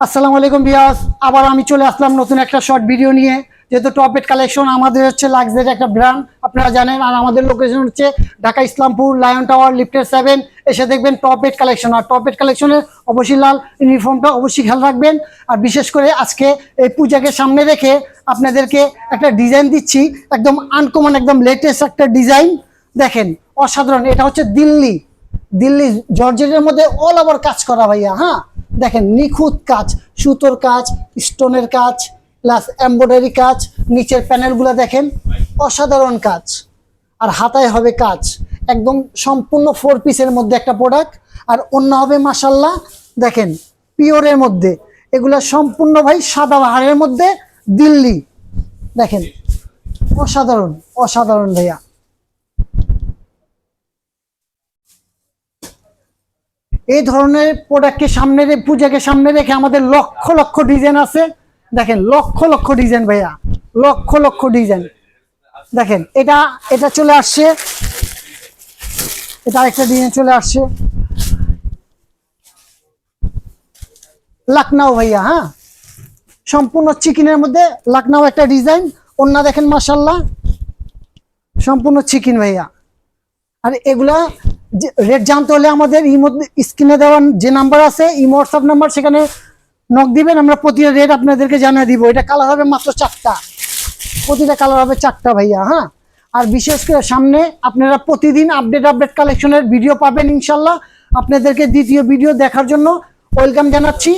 আসসালামু আলাইকুম বিয়াস আবার আমি চলে আসলাম নতুন একটা শর্ট ভিডিও নিয়ে। যেহেতু টপেট কালেকশন আমাদের হচ্ছে লাক্সারি একটা ব্র্যান্ড আপনারা জানেন। আর আমাদের লোকেশন হচ্ছে ঢাকা ইসলামপুর লায়ন টাওয়ার লিফটের সেভেন এসে দেখবেন টপেট কালেকশন আর টপেট কালেকশনের অবশ্যই লাল ইউনিফর্মটা অবশ্যই খেয়াল রাখবেন। আর বিশেষ করে আজকে এই পূজাকে সামনে রেখে আপনাদেরকে একটা ডিজাইন দিচ্ছি। একদম আনকমন একদম লেটেস্ট একটা ডিজাইন দেখেন, অসাধারণ। এটা হচ্ছে দিল্লি। দিল্লি জর্জেটের মধ্যে অল ওভার কাজ করা ভাইয়া হ্যাঁ? দেখেন, নিখুঁত কাজ, সুতোর কাজ, স্টোনের কাজ প্লাস এমব্রয়ডারি কাজ, নিচের প্যানেলগুলো দেখেন, অসাধারণ কাজ। আর হাতায় হবে কাজ, একদম সম্পূর্ণ ফোর পিসের মধ্যে একটা প্রোডাক্ট আর অন্য হবে মাসাল্লাহ দেখেন পিওরের মধ্যে। এগুলা সম্পূর্ণ ভাই সাদা বাহারের মধ্যে, দিল্লি। দেখেন, অসাধারণ অসাধারণ ভাইয়া। এই ধরনের প্রোডাক্টকে সামনে পূজাকে সামনে রেখে আমাদের লক্ষ লক্ষ ডিজাইন আছে। দেখেন, লক্ষ লক্ষ ডিজাইন ভাইয়া, লক্ষ লক্ষ ডিজাইন দেখেন, এটা এটা চলে আসছে। এটা আরেকটা ডিজাইন চলে আসছে। লাকনাও ভাইয়া হ্যাঁ? সম্পূর্ণ চিকেনের মধ্যে লাকনাও একটা ডিজাইন অন্য দেখেন মাসাল্লাহ সম্পূর্ণ চিকেন ভাইয়া। আর এগুলা রেট জানতে হলে আমাদের মধ্যে স্ক্রিনে দেওয়ার যে নাম্বার আছে, এই হোয়াটসঅ্যাপ নাম্বার সেখানে নক দিবেন, আমরা প্রতিটা রেট আপনাদেরকে জানিয়ে দিব। এটা কালার হবে মাত্র চারটা। প্রতিটা কালার হবে চারটা ভাইয়া হ্যাঁ? আর বিশেষ করে সামনে আপনারা প্রতিদিন আপডেট আপডেট কালেকশনের ভিডিও পাবেন ইনশাল্লাহ। আপনাদেরকে দ্বিতীয় ভিডিও দেখার জন্য ওয়েলকাম জানাচ্ছি।